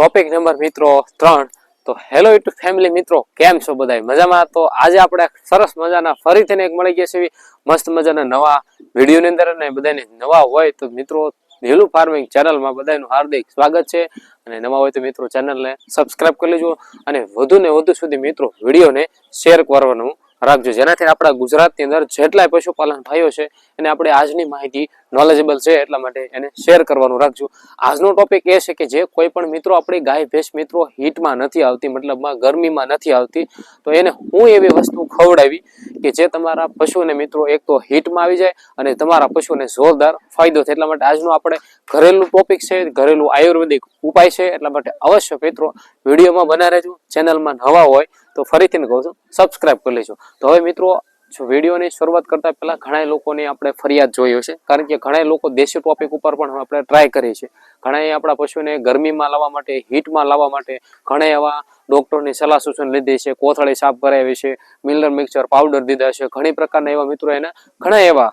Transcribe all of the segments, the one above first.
Topic number મિત્રો ત્રણ. તો હેલો યુટ્યુબ ફેમિલી મિત્રો, કેમ છો બધાય? મજામાં? તો આજે આપણે સરસ મજાના ફરીથી એક મળી ગયા છે મસ્ત મજાના નવા વિડીયોની અંદર અને બધાને નવા હોય તો મિત્રો હેલુ ફાર્મિંગ ચેનલમાં બધાનું હાર્દિક સ્વાગત છે. અને નવા હોય તો મિત્રો ચેનલને સબસ્ક્રાઇબ કરી લેજો અને વધુ ને વધુ સુધી મિત્રો વિડીયોને શેર કરવાનું રાખજો. જેનાથી આપણા ગુજરાતની અંદર જેટલાય પશુપાલન ભાઈઓ છે એને આપણે આજની માહિતી નોલેજેબલ છે એટલા માટે એને શેર કરવાનું રાખજો. આજનો ટોપિક એ છે કે જે કોઈ પણ મિત્રો આપણી ગાય, ભેંસ મિત્રો હીટમાં નથી આવતી, મતલબમાં ગરમીમાં નથી આવતી, તો એને હું એવી વસ્તુ ખવડાવી કે જે તમારા પશુને મિત્રો એક તો હીટમાં આવી જાય અને તમારા પશુને જોરદાર ફાયદો થાય. એટલા માટે આજનો આપણે ઘરેલું ટોપિક છે, ઘરેલું આયુર્વેદિક ઉપાય છે. એટલા માટે અવશ્ય મિત્રો વિડીયોમાં બના રહેજો ચેનલમાં નવા હોય તો ફરીથી કહું છું સબસ્ક્રાઇબ કરી લેજો. તો હવે મિત્રો, જો વિડીયોની શરૂઆત કરતા પહેલા ઘણા લોકોની આપણે ફરિયાદ જોઈ હશે કારણ કે ઘણા લોકો દેશી ટોપિક ઉપર પણ આપણે ટ્રાય કરીએ છીએ. ઘણા આપણા પશુને ગરમીમાં લાવવા માટે હીટમાં લાવવા માટે ઘણા એવા ડોક્ટરની સલાહ સૂચન લીધી છે, કોથળી સાફ કરાવી છે, મિલર મિક્સર પાવડર દીધા છે, ઘણી પ્રકારના એવા મિત્રો એને ઘણા એવા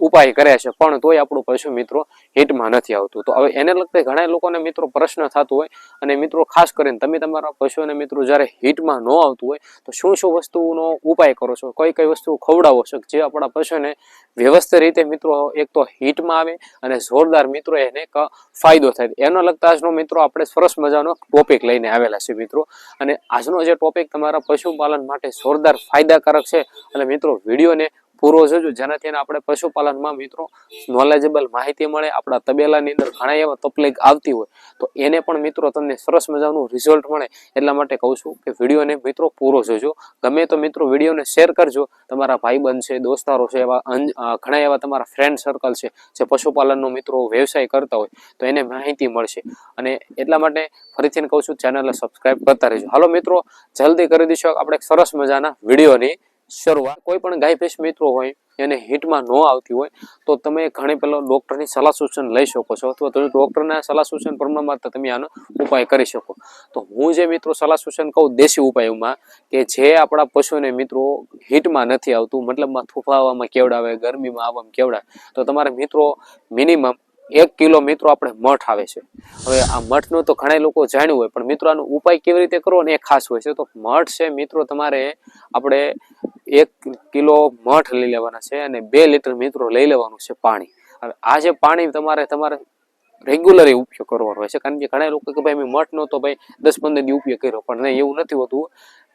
ઉપાય કર્યા છે, પણ તોય આપણું પશુ મિત્રો હિટમાં નથી આવતું. તો હવે એને લગતા ઘણા લોકોને મિત્રો પ્રશ્ન થતો હોય, અને મિત્રો ખાસ કરીને તમે તમારા પશુને મિત્રો જ્યારે હિટમાં ન આવતું હોય, તો શું શું વસ્તુનો ઉપાય કરો છો? કઈ કઈ વસ્તુ ખવડાવો છો જે આપણા પશુને વ્યવસ્થિત રીતે મિત્રો એક તો હિટમાં આવે, અને જોરદાર મિત્રો એને એક ફાયદો થાય. એનો લગતા આજનો મિત્રો આપણે સરસ મજાનો ટોપિક લઈને આવેલા છે મિત્રો. અને આજનો જે ટોપિક તમારા પશુપાલન માટે જોરદાર ફાયદાકારક છે, અને મિત્રો વિડીયોને પૂરો જોજો જેનાથી આપણે પશુપાલનમાં મિત્રો નોલેજેબલ માહિતી મળે, આપણા તબેલાની અંદર ઘણા એવા તકલીફ આવતી હોય, તો એને પણ મિત્રો તમને સરસ મજાનું રિઝલ્ટ મળે. એટલા માટે કહું છું કે વિડીયોને મિત્રો પૂરો જોજો. ગમે તો મિત્રો વિડીયોને શેર કરજો. તમારા ભાઈબંધ છે, દોસ્તારો છે, એવા ઘણા એવા તમારા ફ્રેન્ડ સર્કલ છે, જે પશુપાલનનો મિત્રો વ્યવસાય કરતા હોય, તો એને માહિતી મળશે. અને એટલા માટે ફરીથી કહું છું ચેનલને સબસ્ક્રાઈબ કરતા રહેજો. હાલો મિત્રો, જલ્દી કરી દઈશું આપણે સરસ મજાના વિડીયોની શરૂઆત કોઈ પણ ગાય ભેંસ મિત્રો હોય, એને હિટમાં ન આવતી હોય, તો તમે ઘણી પહેલા ડૉક્ટરની સલાહ સૂચન લઈ શકો છો અથવા તો ડૉક્ટરના સલાહ સૂચન પ્રમાણમાં તમે આનો ઉપાય કરી શકો. તો હું જે મિત્રો સલાહ સૂચન કહું દેશી ઉપાયોમાં કે જે આપણા પશુને મિત્રો હિટમાં નથી આવતું, મતલબમાં થૂફાવામાં કેવડાવે, ગરમીમાં આવવામાં કેવડાવે, તો તમારે મિત્રો મિનિમમ એક કિલો મિત્રો આપણે મઠ આવે છે. હવે આ મઠનું તો ઘણા લોકો જાણ્યું હોય, પણ મિત્રો આનો ઉપાય કેવી રીતે કરવો ને એ ખાસ હોય છે. તો મઠ છે મિત્રો તમારે આપણે એક કિલો મઠ લઈ લેવાના છે અને બે લીટર મિત્રો લઈ લેવાનું છે પાણી. હવે આ જે પાણી તમારે તમારે રેગ્યુલર ઉપયોગ કરવાનો હોય છે. કારણ કે ઘણા લોકો કે ભાઈ મેં મઠ નહોતો ભાઈ દસ પંદર દી ઉપયોગ કર્યો, પણ એવું નથી હોતું.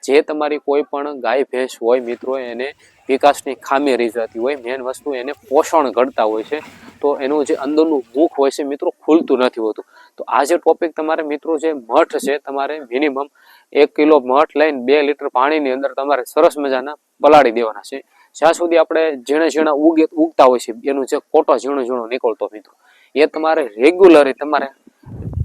જે તમારી કોઈ પણ ગાય, ભેંસ હોય મિત્રો, એને વિકાસની ખામી રહી જતી હોય મેન વસ્તુ એને પોષણ ઘડતા હોય છે. તો એનું જે અંદરનું મુખ હોય છે મિત્રો, ખુલતું નથી હોતું. તો આ જે ટોપિક તમારે મિત્રો, જે મઠ છે, તમારે મિનિમમ એક કિલો મઠ લઈને બે લીટર પાણીની અંદર તમારે સરસ મજાના પલાળી દેવાના છે. જ્યાં સુધી આપણે ઝીણા ઝીણા ઉગે, ઉગતા હોય છે, એનું જે કોટો ઝીણો ઝીણો નીકળતો મિત્રો, એ તમારે રેગ્યુલરી તમારે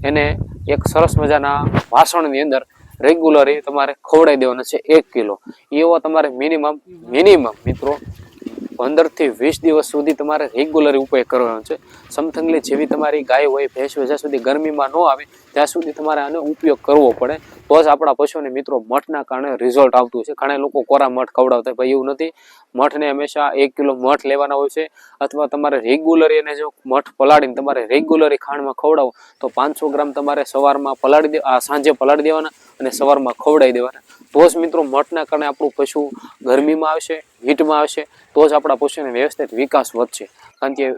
એને એક સરસ મજાના વાસણની અંદર રેગ્યુલરી તમારે ખવડાવી દેવાના છે એક કિલો. એવો તમારે મિનિમમ મિનિમમ મિત્રો પંદરથી વીસ દિવસ સુધી તમારે રેગ્યુલરી ઉપયોગ કરવાનો છે. સમથંગલી જેવી તમારી ગાય હોય, ભેંસ હોય, જ્યાં સુધી ગરમીમાં ન આવે, ત્યાં સુધી તમારે આનો ઉપયોગ કરવો પડે. તો જ આપણા પશુને મિત્રો મઠના કારણે રિઝલ્ટ આવતું છે ઘણા લોકો કોરા મઠ ખવડાવતા ભાઈ એવું નથી. મઠને હંમેશા એક કિલો મઠ લેવાના હોય છે. અથવા તમારે રેગ્યુલર એને જો મઠ પલાળીને તમારે રેગ્યુલરી ખાંડમાં ખવડાવો, તો પાંચસો ગ્રામ તમારે સવારમાં પલાળી દે સાંજે પલાળી દેવાના. અને સવારમાં ખવડાવી દેવાના. તો જ મિત્રો મઠના કારણે આપણું પશુ ગરમીમાં આવશે, હીટમાં આવશે, તો જ આપણા પશુને વ્યવસ્થિત વિકાસ વધશે. કારણ કે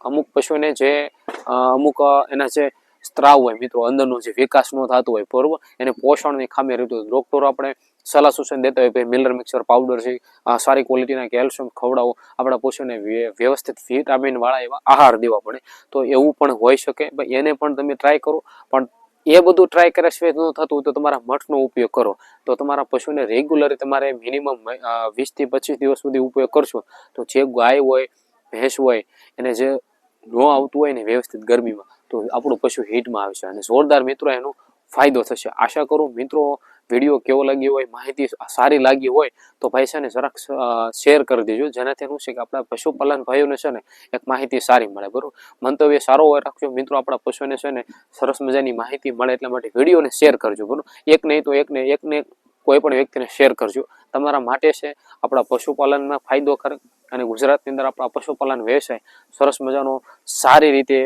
અમુક પશુને જે અમુક એના જે સ્ત્રાવ હોય મિત્રો, અંદરનો જે વિકાસ ન થતો હોય બરોબર એને પોષણની ખામી રહેતું હોય. ડોક્ટરો આપણે સલાહ સૂચન દેતા હોય ભાઈ મિલર મિક્સર પાવડર છે સારી ક્વોલિટીના કેલ્શિયમ ખવડાવો. આપણા પશુને વ્ય- વ્યવસ્થિત વિટામિનવાળા એવા આહાર દેવા પડે. તો એવું પણ હોઈ શકે. એને પણ તમે ટ્રાય કરો. પણ એ બધું ટ્રાય કર્યા સિવાય ન થતું તો તમારા મઠનો ઉપયોગ કરો. તો તમારા પશુને રેગ્યુલરી તમારે મિનિમમ વીસથી પચીસ દિવસ સુધી ઉપયોગ કરશો. તો જે ગાય હોય, ભેંસ હોય, એને જે ન આવતું હોય ને વ્યવસ્થિત ગરમીમાં, તો આપણું પશુ હીટમાં આવશે અને જોરદાર મિત્રો, એનો ફાયદો થશે. આશા કરું, મિત્રો વીડિયો કેવો લાગ્યો હોય, માહિતી સારી લાગી હોય, તો ભાઈ છે ને જરાક શેર કરી દેજો. જેનાથી શું છે કે આપણા પશુપાલન ભાઈઓને છે ને એક માહિતી સારી મળે, બરાબર? મંતવ્ય સારો હોય, રાખજો. મિત્રો, આપણા પશુને છે ને સરસ મજાની માહિતી મળે એટલા માટે વિડીયોને શેર કરજો, બરોબર? એક નહીં તો એકને એકને કોઈ પણ વ્યક્તિને શેર કરજો. તમારા માટે છે આપણા પશુપાલનમાં ફાયદો કરે અને ગુજરાતની અંદર આપણા પશુપાલન વ્યવસાય સરસ મજાનો સારી રીતે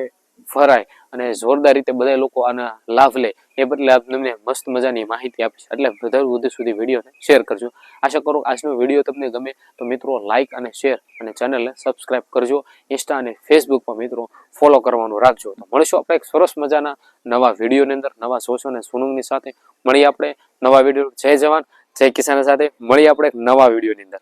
ફરાય અને જોરદાર રીતે બધા લોકો આના લાભ લે. એ બદલે આપ તમને મસ્ત મજાની માહિતી આપીશ. એટલે વધારે વધુ સુધી વિડીયોને શેર કરજો. આશા કરું આજનો વીડિયો તમને ગમે તો મિત્રો લાઇક અને શેર અને ચેનલને સબસ્ક્રાઇબ કરજો. ઇન્સ્ટા અને ફેસબુક પર મિત્રો ફોલો કરવાનું રાખજો. તો મળીશું આપણે એક સરસ મજાના નવા વિડીયોની અંદર, નવા સોચો અને સુનુંગની સાથે. મળીએ આપણે નવા વીડિયો. જય જવાન. જય કિસાન સાથે. મળીએ આપણે એક નવા વિડીયોની અંદર.